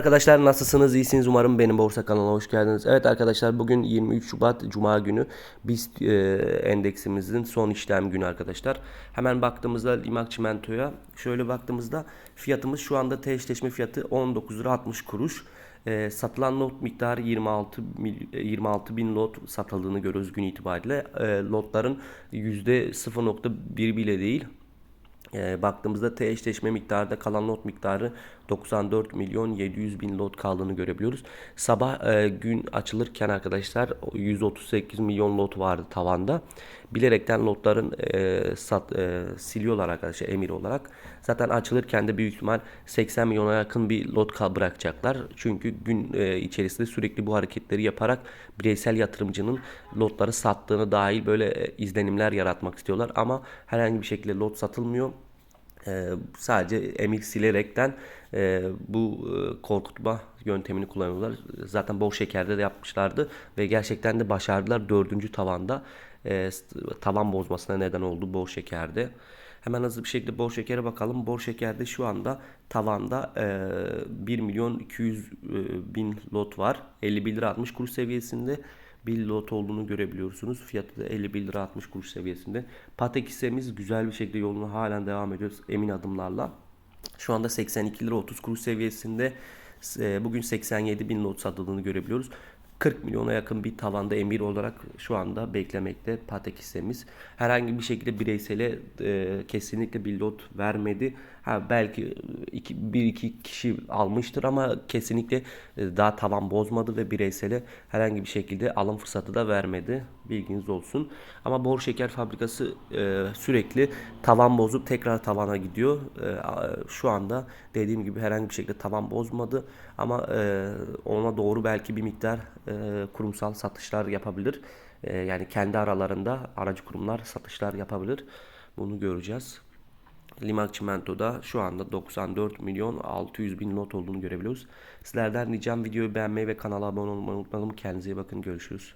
Arkadaşlar nasılsınız? İyisiniz umarım benim borsa kanalına hoş geldiniz. Evet arkadaşlar bugün 23 Şubat Cuma günü BIST e, endeksimizin son işlem günü arkadaşlar. Hemen baktığımızda Limak Çimento'ya şöyle baktığımızda fiyatımız şu anda T eşleşme fiyatı 19 lira 60 kuruş. E, satılan lot miktarı 26 mil- e, 26 bin lot satıldığını görüyoruz gün itibariyle. E, lotların %0.1 bile değil. E, baktığımızda T eşleşme miktarda kalan lot miktarı 94 milyon 700 bin lot kaldığını görebiliyoruz. Sabah e, gün açılırken arkadaşlar 138 milyon lot vardı tavanda. Bilerekten lotların e, sat, e, siliyorlar arkadaşlar emir olarak. Zaten açılırken de büyük ihtimal 80 milyona yakın bir lot kal bırakacaklar. Çünkü gün e, içerisinde sürekli bu hareketleri yaparak bireysel yatırımcının lotları sattığını dahil böyle e, izlenimler yaratmak istiyorlar. Ama herhangi bir şekilde lot satılmıyor. Ee, sadece emir silerekten e, bu e, korkutma yöntemini kullanıyorlar. Zaten bol şekerde de yapmışlardı ve gerçekten de başardılar. Dördüncü tavanda e, tavan bozmasına neden oldu bol şekerde. Hemen hızlı bir şekilde bol şekere bakalım. Bol şekerde şu anda tavanda e, 1 milyon 200 e, bin lot var. 51 lira 60 kuruş seviyesinde bir lot olduğunu görebiliyorsunuz. Fiyatı da 51 lira 60 kuruş seviyesinde. Patek hissemiz güzel bir şekilde yoluna halen devam ediyoruz emin adımlarla. Şu anda 82 lira 30 kuruş seviyesinde. E, Bugün 87 bin lot satıldığını görebiliyoruz. 40 milyona yakın bir tavanda emir olarak şu anda beklemekte Patek hissemiz. Herhangi bir şekilde bireysele e, kesinlikle bir lot vermedi. Ha belki iki, bir iki kişi almıştır ama kesinlikle e, daha tavan bozmadı ve bireysele herhangi bir şekilde alım fırsatı da vermedi. Bilginiz olsun. Ama Bor Şeker Fabrikası e, sürekli tavan bozup tekrar tavana gidiyor. E, şu anda dediğim gibi herhangi bir şekilde tavan bozmadı ama e, ona doğru belki bir miktar e, kurumsal satışlar yapabilir. E, yani kendi aralarında aracı kurumlar satışlar yapabilir. Bunu göreceğiz. Limak Çimento'da şu anda 94 milyon 600 bin not olduğunu görebiliyoruz. Sizlerden ricam videoyu beğenmeyi ve kanala abone olmayı unutmayalım. Kendinize iyi bakın. Görüşürüz.